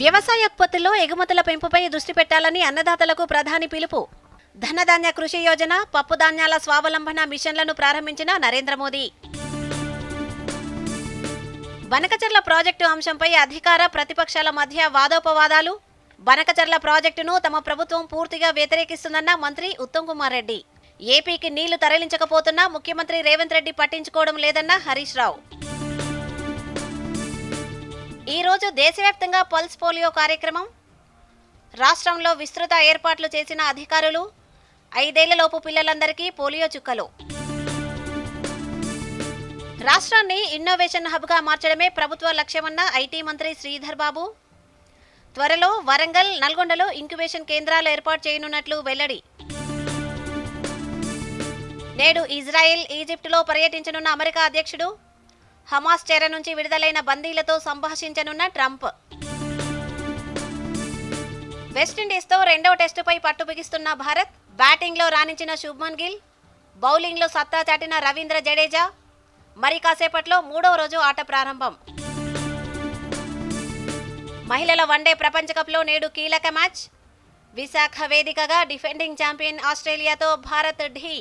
వ్యవసాయ ఉత్పత్తుల్లో ఎగుమతుల పెంపుపై దృష్టి పెట్టాలని అన్నదాతలకు ప్రధాని పిలుపు. ధనధాన్య కృషి యోజన పప్పు ధాన్యాల స్వావలంబన మిషన్లను ప్రారంభించిన నరేంద్ర మోదీ. బనకచర్ల ప్రాజెక్టు అంశంపై అధికార ప్రతిపక్షాల మధ్య వాదోపవాదాలు. బనకచర్ల ప్రాజెక్టును తమ ప్రభుత్వం పూర్తిగా వ్యతిరేకిస్తుందన్న మంత్రి ఉత్తమ్ కుమార్ రెడ్డి. ఏపీకి నీళ్ళు తరలించకపోతున్నా ముఖ్యమంత్రి రేవంత్ రెడ్డి పట్టించుకోవడం లేదన్న హరీష్ రావు. ఈ రోజు దేశవ్యాప్తంగా పల్స్ పోలియో కార్యక్రమం. రాష్ట్రంలో విస్తృత ఏర్పాట్లు చేసిన అధికారులు ఐదేళ్ళలోపు పిల్లలందరికీ పోలియో చుక్కలు. రాష్ట్రాన్ని ఇన్నోవేషన్ హబ్గా మార్చడమే ప్రభుత్వ లక్ష్యమన్న ఐటీ మంత్రి శ్రీధర్ బాబు. త్వరలో వరంగల్ నల్గొండలో ఇంక్యుబేషన్ కేంద్రాలు ఏర్పాటు చేయనున్నట్లు వెల్లడి. నేడు ఇజ్రాయెల్ ఈజిప్టులో పర్యటించనున్న అమెరికా అధ్యక్షుడు హమాస్ చెర నుంచి విడుదలైన బందీలతో సంభాషించనున్న ట్రంప్. వెస్టిండీస్తో రెండవ టెస్టుపై పట్టు బిగిస్తున్న భారత్ బ్యాటింగ్లో రాణించిన శుభ్మన్ గిల్ బౌలింగ్లో సత్తా చాటిన రవీంద్ర జడేజా మరి కాసేపట్లో మూడవ రోజు ఆట ప్రారంభం. మహిళల వన్డే ప్రపంచ కప్లో నేడు కీలక మ్యాచ్. విశాఖ వేదికగా డిఫెండింగ్ ఛాంపియన్ ఆస్ట్రేలియాతో భారత్ ఢీ.